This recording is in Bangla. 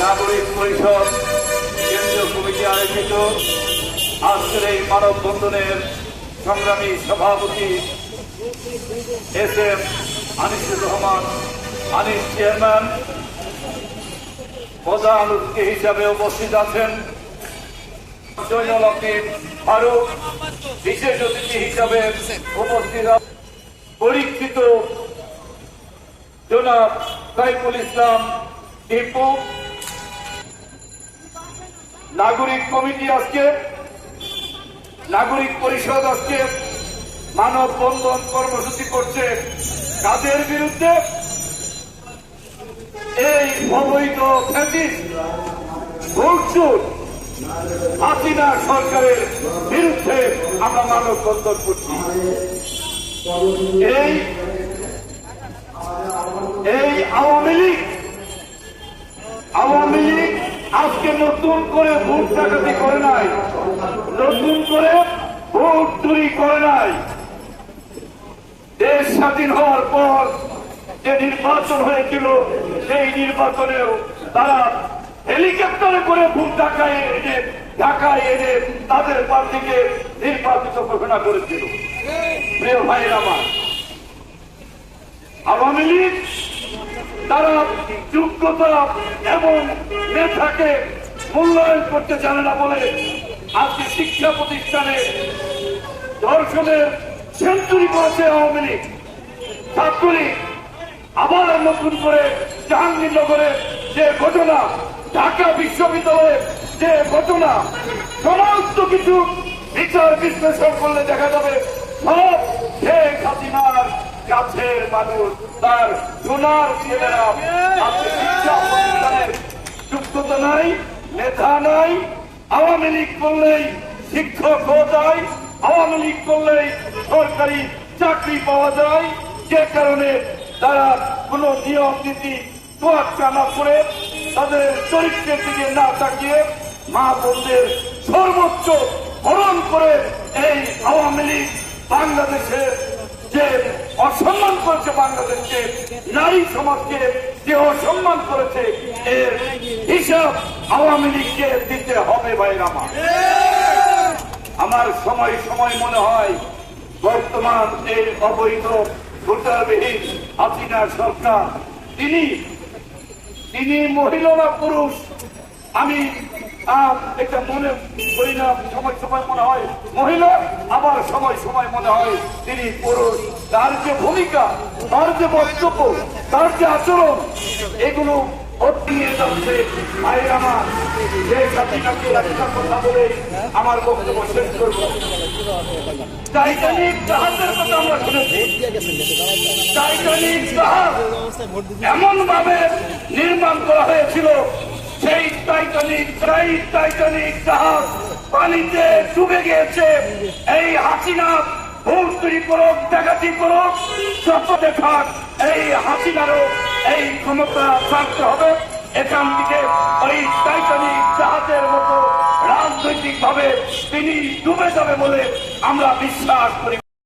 নাগরিক পরিষদ কেন্দ্রীয় কমিটি আয়োজিত আজকের এই মানববন্ধনের সংগ্রামী সভাপতি S M Anisur Rahman, Anis chairman, প্রধান অতিথি হিসাবে উপস্থিত আছেন। জয়নুল আকিব ফারুক, বিশেষ অতিথি হিসাবে উপস্থিত পরীক্ষিত জনাব সাইফুল ইসলাম টিপু। নাগরিক কমিটি আজকে, নাগরিক পরিষদ আজকে মানব বন্ধন কর্মসূচি করছে। কাদের বিরুদ্ধে? এই অবৈধ হাসিনা সরকারের বিরুদ্ধে আমরা মানব বন্ধন করছি। এই আওয়ামী লীগ আওয়ামী লীগ আজকে নতুন করে ভোট ডাকাতি করে নাই। নতুন করে ভোট চুরি করে নাই। দেশ স্বাধীন হওয়ার পর যে নির্বাচন হয়েছিল, সেই নির্বাচনেও তারা হেলিকপ্টারে করে ভোট ঢাকায় এনে ঢাকায় এনে তাদের প্রার্থীকে নির্বাচিত ঘোষণা করেছিল। প্রিয় ভাইয়ের আমার, আওয়ামী লীগ তারা যোগ্যতা এবং মেধাকে মূল্যায়ন করতে জানে না বলে আজকে শিক্ষা প্রতিষ্ঠানে ধর্ষণের সেঞ্চুরি করেছে আওয়ামী লীগ। ছাত্রলীগ আবার নতুন করে জাহাঙ্গীরনগরে যে ঘটনা, ঢাকা বিশ্ববিদ্যালয়ে যে ঘটনা, সমস্ত কিছু বিচার বিশ্লেষণ করলে দেখা যাবে সব শেখ হাসিনার কাছের মানুষ, তার সোনার ছেলেরা। নাই, নেতা নাই, আওয়ামী লীগ করলেই শিক্ষক হওয়া যায়, আওয়ামী লীগ করলেই সরকারি চাকরি পাওয়া যায়। যে কারণে তারা কোন নিয়ম, নীতি তোয়াক্কা না করে তাদের চরিত্রের দিকে না তাকিয়ে মা বোনদের সর্বোচ্চ হরণ করে এই আওয়ামী লীগ বাংলাদেশের যে অসম্মান করেছে বাংলাদেশকে, নারী সমাজকে যে অসম্মান করেছে, এর হিসাব আওয়ামী লীগকে দিতে হবে ভাইরা আমার। আমার সময় সময় মনে হয়, বর্তমান এই অবৈধ ভোটারবিহীন হাসিনা সরকার, তিনি তিনি মহিলা পুরুষ, আমি আহ, এটা মনে না সময় সময় মনে হয়। মহিলা আবার সময় সময় মনে হয়। তিনি পুরুষ তার যে ভূমিকা তার যে বক্তব্য তার যে আচরণ এগুলো আমার। একটা বক্তব্য শেষ কথা আমরা শুনেছি। টাইটানিক এমন ভাবে নির্মাণ করা হয়েছিল সেই টাইটানিক সেই টাইটানিক জাহাজ পানিতে ডুবে গিয়েছে। এই হাসিনা ডাকাতি এই হাসিনারও এই ক্ষমতা থাকতে হবে। এখান থেকে ওই টাইটানিক জাহাজের মতো তিনি ডুবে যাবে বলে আমরা বিশ্বাস করি।